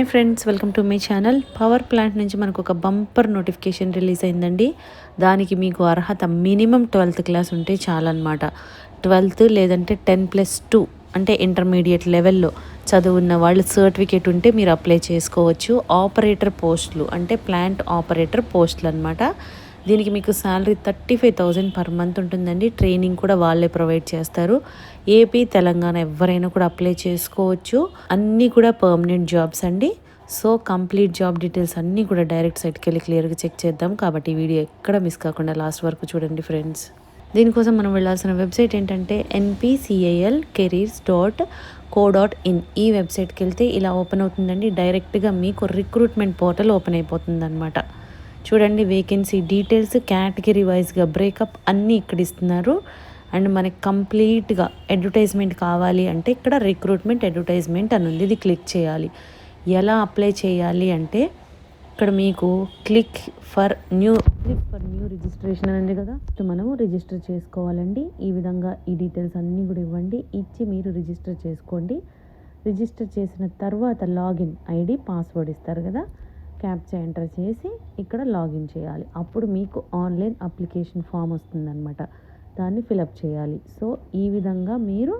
Hi friends welcome to my channel. Power plant నుంచి మనకు ఒక బంపర్ నోటిఫికేషన్ రిలీజ్ అయిందండి. దానికి మీకు అర్హత మినిమం ట్వెల్త్ క్లాస్ ఉంటే చాలన్నమాట. ట్వెల్త్ లేదంటే టెన్ ప్లస్ టూ అంటే ఇంటర్మీడియట్ లెవెల్లో చదువున్న వాళ్ళు సర్టిఫికేట్ ఉంటే మీరు అప్లై చేసుకోవచ్చు. ఆపరేటర్ పోస్టులు అంటే ప్లాంట్ ఆపరేటర్ పోస్టులు అనమాట దీనికి మీకు salary thirty five thousand per month ఉంటుందండి. ట్రైనింగ్ కూడా వాళ్ళే ప్రొవైడ్ చేస్తారు. ఏపీ తెలంగాణ ఎవరైనా కూడా అప్లై చేసుకోవచ్చు. అన్నీ కూడా పర్మనెంట్ జాబ్స్ అండి. సో కంప్లీట్ జాబ్ డీటెయిల్స్ అన్నీ కూడా డైరెక్ట్ సైట్కి వెళ్ళి క్లియర్గా చెక్ చేద్దాం. కాబట్టి వీడియో ఎక్కడ మిస్ కాకుండా లాస్ట్ వరకు చూడండి ఫ్రెండ్స్ దీనికోసం మనం వెళ్ళాల్సిన వెబ్సైట్ ఏంటంటే NPCIL careers dot co dot in ఈ వెబ్సైట్కి వెళ్తే ఇలా ఓపెన్ అవుతుందండి. డైరెక్ట్గా మీకు రిక్రూట్మెంట్ పోర్టల్ ఓపెన్ అయిపోతుంది అనమాట చూడండి వేకెన్సీ డీటెయిల్స్ కేటగిరీ వైజ్గా బ్రేకప్ అన్నీ ఇక్కడ ఇస్తున్నారు. అండ్ మనకి కంప్లీట్గా అడ్వర్టైజ్మెంట్ కావాలి అంటే ఇక్కడ రిక్రూట్మెంట్ అడ్వర్టైజ్మెంట్ అని ఉంది. ఇది క్లిక్ చేయాలి. ఎలా అప్లై చేయాలి అంటే ఇక్కడ మీకు click for new click for new registration అని ఉంది కదా. మనము రిజిస్టర్ చేసుకోవాలండి. ఈ విధంగా ఈ డీటెయిల్స్ అన్నీ కూడా ఇవ్వండి. ఇచ్చి మీరు రిజిస్టర్ చేసుకోండి. రిజిస్టర్ చేసిన తర్వాత లాగిన్ ఐడి పాస్వర్డ్ ఇస్తారు కదా. క్యాప్చా ఎంటర్ చేసి ఇక్కడ లాగిన్ చేయాలి. అప్పుడు మీకు ఆన్లైన్ అప్లికేషన్ ఫామ్ వస్తుందన్నమాట. దాన్ని ఫిలప్ చేయాలి. సో ఈ విధంగా మీరు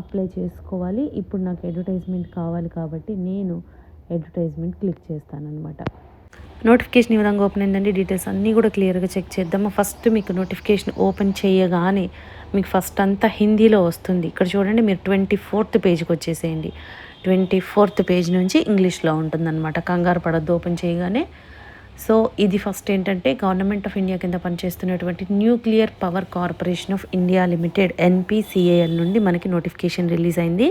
అప్లై చేసుకోవాలి. ఇప్పుడు నాకు అడ్వర్టైజ్మెంట్ కావాలి కాబట్టి నేను అడ్వర్టైజ్మెంట్ క్లిక్ చేస్తానన్నమాట. నోటిఫికేషన్ ఈ విధంగా ఓపెన్ అయిందండి. డీటెయిల్స్ అన్నీ కూడా క్లియర్గా చెక్ చేద్దాము. ఫస్ట్ మీకు నోటిఫికేషన్ ఓపెన్ చేయగానే మీకు ఫస్ట్ అంతా హిందీలో వస్తుంది. ఇక్కడ చూడండి మీరు ట్వంటీ ఫోర్త్ పేజ్కి వచ్చేసేయండి. ట్వంటీ ఫోర్త్ పేజ్ నుంచి ఇంగ్లీష్లో ఉంటుందన్నమాట. కంగారు పడద్దు ఓపెన్ చేయగానే. సో ఇది ఫస్ట్ ఏంటంటే గవర్నమెంట్ ఆఫ్ ఇండియా కింద పనిచేస్తున్నటువంటి nuclear power corporation of India limited NPCAL నుండి మనకి నోటిఫికేషన్ రిలీజ్ అయింది.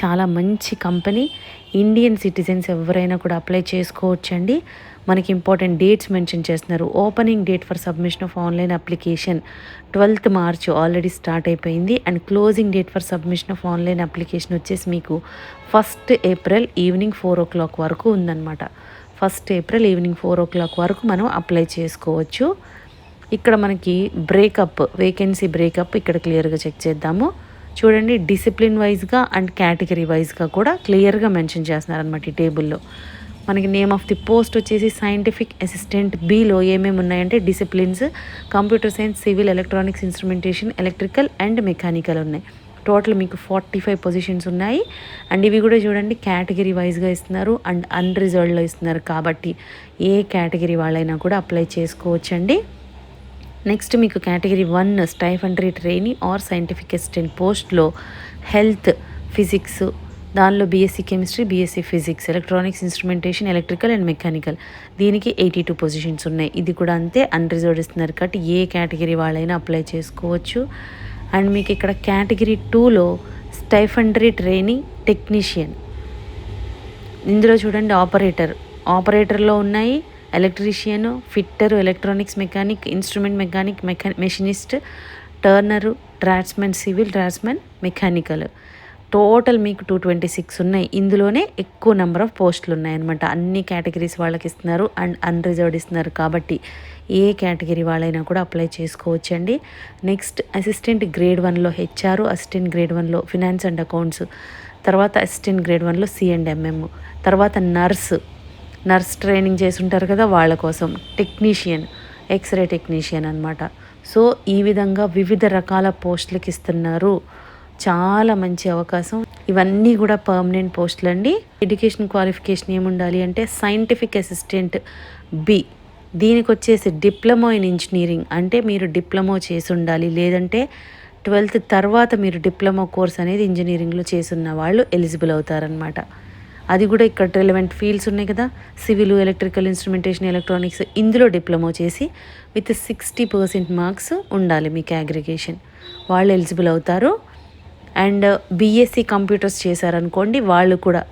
చాలా మంచి కంపెనీ. ఇండియన్ సిటిజన్స్ ఎవరైనా కూడా అప్లై చేసుకోవచ్చండి. మనకి ఇంపార్టెంట్ డేట్స్ మెన్షన్ చేస్తున్నారు. Opening date for submission of online application twelfth March already start అయిపోయింది. And closing date for submission of online application వచ్చేసి మీకు first April evening four o'clock వరకు ఉందన్నమాట. First April evening four o'clock వరకు మనం apply చేసుకోవచ్చు. ఇక్కడ మనకి బ్రేకప్ వేకెన్సీ బ్రేకప్ ఇక్కడ క్లియర్గా చెక్ చేద్దాము. చూడండి డిసిప్లిన్ వైజ్గా అండ్ కేటగిరీ వైజ్గా కూడా క్లియర్గా మెన్షన్ చేస్తున్నారనమాట ఈ టేబుల్లో మనకి నేమ్ ఆఫ్ ది పోస్ట్ వచ్చేసి సైంటిఫిక్ అసిస్టెంట్ బీలో ఏమేమి ఉన్నాయంటే disciplines computer science civil electronics instrumentation electrical and mechanical ఉన్నాయి. టోటల్ మీకు ఫార్టీ ఫైవ్ పొజిషన్స్ ఉన్నాయి. అండ్ ఇవి కూడా చూడండి కేటగిరీ వైజ్గా ఇస్తున్నారు అండ్ అన్రిజర్వ్డ్లో ఇస్తున్నారు కాబట్టి ఏ కేటగిరీ వాళ్ళైనా కూడా అప్లై చేసుకోవచ్చండి. నెక్స్ట్ మీకు category one stipendiary trainee or scientific assistant పోస్ట్లో హెల్త్ ఫిజిక్స్ దానిలో BSc chemistry BSc physics electronics instrumentation electrical and mechanical దీనికి ఎయిటీ టూ పొజిషన్స్ ఉన్నాయి. ఇది కూడా అంతే అన్రిజర్వ్డ్ ఇస్తున్నారు కాబట్టి ఏ కేటగిరీ వాళ్ళైనా అప్లై చేసుకోవచ్చు. అండ్ మీకు ఇక్కడ కేటగిరీ టూలో స్టైఫండరీ ట్రైనింగ్ టెక్నీషియన్ ఇందులో చూడండి ఆపరేటర్ ఆపరేటర్లో ఉన్నాయి electrician fitter electronics mechanic instrument mechanic mecha machinist turner draughtsmen civil draughtsmen mechanical total మీకు టూ ట్వంటీ సిక్స్ ఉన్నాయి. ఇందులోనే ఎక్కువ నెంబర్ ఆఫ్ పోస్టులు ఉన్నాయన్నమాట. అన్ని కేటగిరీస్ వాళ్ళకి ఇస్తున్నారు అండ్ అన్రిజర్వ్డ్ ఇస్తున్నారు కాబట్టి ఏ కేటగిరీ వాళ్ళైనా కూడా అప్లై చేసుకోవచ్చండి. నెక్స్ట్ అసిస్టెంట్ గ్రేడ్ వన్లో హెచ్ఆర్ అసిస్టెంట్ గ్రేడ్ వన్లో ఫినాన్స్ అండ్ అకౌంట్స్ తర్వాత అసిస్టెంట్ గ్రేడ్ వన్లో సి అండ్ ఎంఎం తర్వాత నర్స్ నర్స్ ట్రైనింగ్ చేసి ఉంటారు కదా వాళ్ళ కోసం. టెక్నీషియన్ ఎక్స్రే టెక్నీషియన్ అనమాట సో ఈ విధంగా వివిధ రకాల పోస్టులకు ఇస్తున్నారు. చాలా మంచి అవకాశం. ఇవన్నీ కూడా పర్మనెంట్ పోస్టులు అండి. ఎడ్యుకేషన్ క్వాలిఫికేషన్ ఏముండాలి అంటే సైంటిఫిక్ అసిస్టెంట్ బి దీనికి వచ్చేసి డిప్లొమా ఇన్ ఇంజనీరింగ్ అంటే మీరు డిప్లొమా చేసి ఉండాలి. లేదంటే ట్వెల్త్ తర్వాత మీరు డిప్లొమా కోర్స్ అనేది ఇంజనీరింగ్లో చేసున్న వాళ్ళు ఎలిజిబుల్ అవుతారనమాట అది కూడా ఇక్కడ రిలవెంట్ ఫీల్డ్స్ ఉన్నాయి కదా. సివిల్ ఎలక్ట్రికల్ ఇన్స్ట్రుమెంటేషన్ ఎలక్ట్రానిక్స్ ఇందులో డిప్లొమా చేసి విత్ సిక్స్టీ పర్సెంట్ మార్క్స్ ఉండాలి మీకు అగ్రిగేషన్ వాళ్ళు ఎలిజిబుల్ అవుతారు. అండ్ బీఎస్సీ కంప్యూటర్స్ చేశారనుకోండి వాళ్ళు కూడా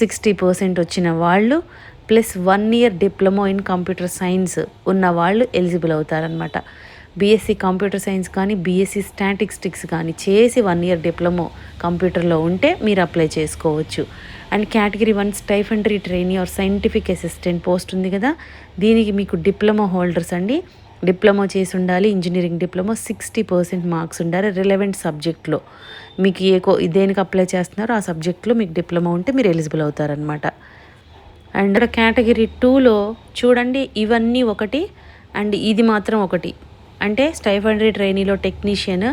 సిక్స్టీ పర్సెంట్ వచ్చిన వాళ్ళు plus one year diploma in computer science ఉన్న వాళ్ళు ఎలిజిబుల్ అవుతారనమాట బీఎస్సీ కంప్యూటర్ సైన్స్ కానీ బీఎస్సీ స్టాటిస్టిక్స్ కానీ చేసి వన్ ఇయర్ డిప్లొమో కంప్యూటర్లో ఉంటే మీరు అప్లై చేసుకోవచ్చు. And category one stipendiary trainee or scientific assistant post ఉంది కదా దీనికి మీకు డిప్లొమా హోల్డర్స్ అండి. డిప్లొమా చేసి ఉండాలి engineering diploma sixty percent marks ఉండాలి రిలవెంట్ సబ్జెక్ట్లో. మీకు ఏ కో దేనికి అప్లై చేస్తున్నారో ఆ సబ్జెక్ట్లో మీకు డిప్లొమా ఉంటే మీరు ఎలిజిబుల్ అవుతారనమాట అండ్ కేటగిరీ టూలో చూడండి ఇవన్నీ ఒకటి అండ్ ఇది మాత్రం ఒకటి. అంటే స్టైఫండరీ ట్రైనీలో టెక్నీషియన్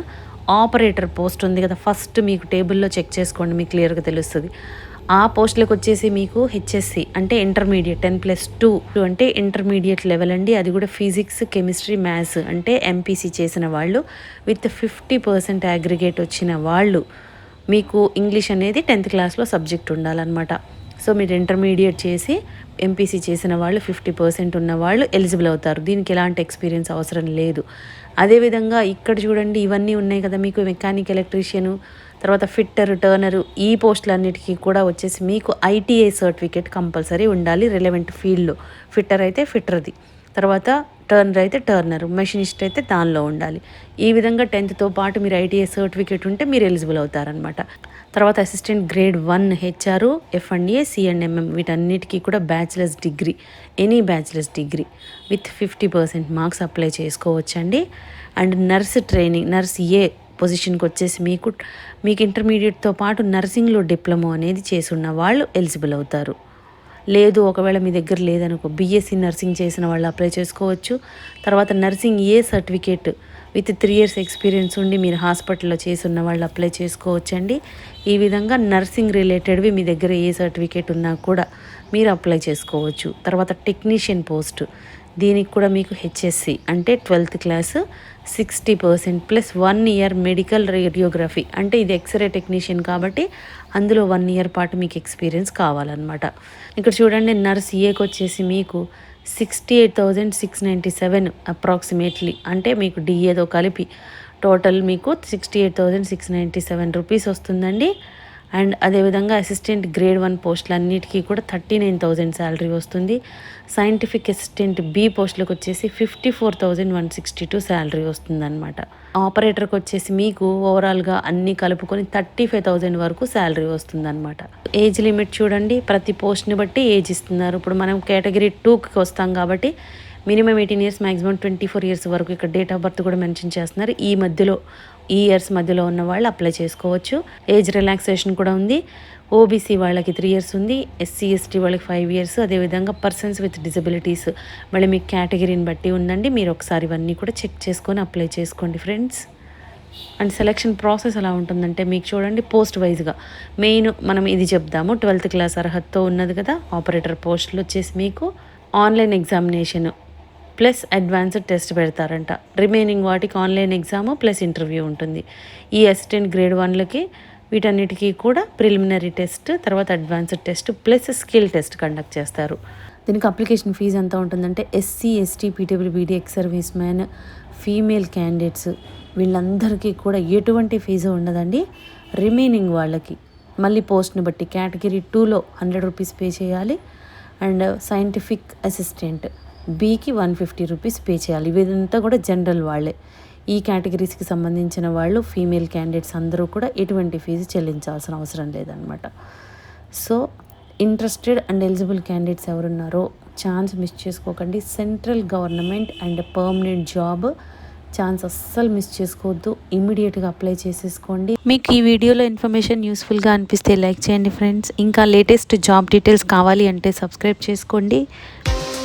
ఆపరేటర్ పోస్ట్ ఉంది కదా ఫస్ట్ మీకు టేబుల్లో చెక్ చేసుకోండి మీకు క్లియర్గా తెలుస్తుంది. ఆ పోస్టులకు వచ్చేసి మీకు హెచ్ఎస్సి అంటే ఇంటర్మీడియట్ టెన్ ప్లస్ టూ అంటే ఇంటర్మీడియట్ లెవెల్ అండి. అది కూడా ఫిజిక్స్ కెమిస్ట్రీ మ్యాథ్స్ అంటే ఎంపీసీ చేసిన వాళ్ళు. విత్ ఫిఫ్టీ పర్సెంట్ అగ్రిగేట్ వచ్చిన వాళ్ళు మీకు ఇంగ్లీష్ అనేది టెన్త్ క్లాస్లో సబ్జెక్ట్ ఉండాలన్నమాట. సో మీరు ఇంటర్మీడియట్ చేసి ఎంపీసీ చేసిన వాళ్ళు ఫిఫ్టీ పర్సెంట్ ఉన్న వాళ్ళు ఎలిజిబుల్ అవుతారు. దీనికి ఎలాంటి ఎక్స్పీరియన్స్ అవసరం లేదు. అదేవిధంగా ఇక్కడ చూడండి ఇవన్నీ ఉన్నాయి కదా మీకు మెకానిక్ ఎలక్ట్రీషియను తర్వాత ఫిట్టర్ టర్నరు ఈ పోస్టులన్నిటికీ కూడా వచ్చేసి మీకు ఐటీఐ సర్టిఫికేట్ కంపల్సరీ ఉండాలి రిలవెంట్ ఫీల్డ్లో ఫిట్టర్ అయితే ఫిట్టర్ది తర్వాత టర్నర్ అయితే టర్నర్ మెషినిస్ట్ అయితే దానిలో ఉండాలి. ఈ విధంగా టెన్త్తో పాటు మీరు ఐటీఐ సర్టిఫికేట్ ఉంటే మీరు ఎలిజిబుల్ అవుతారనమాట తర్వాత assistant grade one HR F and A C and MM వీటన్నిటికీ కూడా bachelors degree any bachelors degree. With fifty percent marks apply చేసుకోవచ్చండి. And nurse training nurse A పొజిషన్కి వచ్చేసి మీకు మీకు ఇంటర్మీడియట్తో పాటు నర్సింగ్లో డిప్లొమా అనేది చేసి ఉన్న వాళ్ళు ఎలిజిబుల్ అవుతారు. లేదు ఒకవేళ మీ దగ్గర లేదనుకో బీఎస్సీ నర్సింగ్ చేసిన వాళ్ళు అప్లై చేసుకోవచ్చు. తర్వాత nursing a certificate with three years experience ఉండి మీరు హాస్పిటల్లో చేసి ఉన్న వాళ్ళు అప్లై చేసుకోవచ్చండి. ఈ విధంగా నర్సింగ్ రిలేటెడ్వి మీ దగ్గర ఏ సర్టిఫికేట్ ఉన్నా కూడా మీరు అప్లై చేసుకోవచ్చు. తర్వాత టెక్నీషియన్ పోస్ట్ దీనికి కూడా మీకు హెచ్ఎస్సి అంటే twelfth class sixty percent plus one year medical radiography అంటే ఇది ఎక్స్రే టెక్నీషియన్ కాబట్టి అందులో వన్ ఇయర్ పాటు మీకు ఎక్స్పీరియన్స్ కావాలన్నమాట. ఇక్కడ చూడండి నర్స్ ఏకి వచ్చేసి మీకు sixty eight thousand six ninety seven approximately అంటే మీకు డిఏతో కలిపి టోటల్ మీకు sixty eight thousand six ninety seven rupees వస్తుందండి. అండ్ అదేవిధంగా అసిస్టెంట్ గ్రేడ్ వన్ పోస్టులన్నిటికీ కూడా థర్టీ నైన్ థౌజండ్ శాలరీ వస్తుంది. సైంటిఫిక్ అసిస్టెంట్ బి పోస్టులకు వచ్చేసి fifty four thousand one sixty two salary వస్తుందన్నమాట. ఆపరేటర్కి వచ్చేసి మీకు ఓవరాల్గా అన్నీ కలుపుకొని థర్టీ ఫైవ్ థౌజండ్ వరకు శాలరీ వస్తుందన్నమాట. ఏజ్ లిమిట్ చూడండి ప్రతి పోస్ట్ని బట్టి ఏజ్ ఇస్తున్నారు. ఇప్పుడు మనం కేటగిరీ టూకి వస్తాం కాబట్టి minimum eighteen years maximum twenty four years వరకు ఇక్కడ డేట్ ఆఫ్ బర్త్ కూడా మెన్షన్ చేస్తున్నారు. ఈ మధ్యలో ఈ ఇయర్స్ మధ్యలో ఉన్న వాళ్ళు అప్లై చేసుకోవచ్చు. ఏజ్ రిలాక్సేషన్ కూడా ఉంది. ఓబీసీ వాళ్ళకి త్రీ ఇయర్స్ ఉంది. ఎస్సీ ఎస్టీ వాళ్ళకి ఫైవ్ ఇయర్స్ అదేవిధంగా పర్సన్స్ విత్ డిజబిలిటీస్ మళ్ళీ మీ కేటగిరీని బట్టి ఉందండి. మీరు ఒకసారి ఇవన్నీ కూడా చెక్ చేసుకొని అప్లై చేసుకోండి ఫ్రెండ్స్ అండ్ సెలక్షన్ ప్రాసెస్ ఎలా ఉంటుందంటే మీకు చూడండి పోస్ట్ వైజ్గా మెయిన్ మనం ఇది చెప్దాము. ట్వెల్త్ క్లాస్ అర్హతతో ఉన్నది కదా ఆపరేటర్ పోస్టులు వచ్చేసి మీకు online examination plus advanced test పెడతారంట. రిమైనింగ్ వాటికి ఆన్లైన్ ఎగ్జామ్ ప్లస్ ఇంటర్వ్యూ ఉంటుంది. ఈ అసిస్టెంట్ గ్రేడ్ వన్లకి వీటన్నిటికీ కూడా ప్రిలిమినరీ టెస్ట్ తర్వాత advanced test plus skill test conduct చేస్తారు. దీనికి అప్లికేషన్ ఫీజు ఎంత ఉంటుందంటే SC ST PWBD ex service man female candidates వీళ్ళందరికీ కూడా ఎటువంటి ఫీజు ఉండదండి. రిమైనింగ్ వాళ్ళకి మళ్ళీ పోస్ట్ని బట్టి కేటగిరీ టూలో హండ్రెడ్ రూపీస్ పే చేయాలి. అండ్ సైంటిఫిక్ అసిస్టెంట్ బీకి వన్ ఫిఫ్టీ రూపీస్ పే చేయాలి. ఇదంతా కూడా జనరల్ వాళ్ళే. ఈ కేటగిరీస్కి సంబంధించిన వాళ్ళు ఫీమేల్ క్యాండిడేట్స్ అందరూ కూడా ఎటువంటి ఫీజు చెల్లించాల్సిన అవసరం లేదనమాట so interested and eligible candidates ఎవరున్నారో ఛాన్స్ మిస్ చేసుకోకండి. Central government and permanent job chance అస్సలు మిస్ చేసుకోవద్దు. ఇమీడియట్గా అప్లై చేసేసుకోండి. మీకు ఈ వీడియోలో ఇన్ఫర్మేషన్ యూస్ఫుల్గా అనిపిస్తే లైక్ చేయండి ఫ్రెండ్స్. ఇంకా లేటెస్ట్ జాబ్ డీటెయిల్స్ కావాలి అంటే సబ్స్క్రైబ్ చేసుకోండి.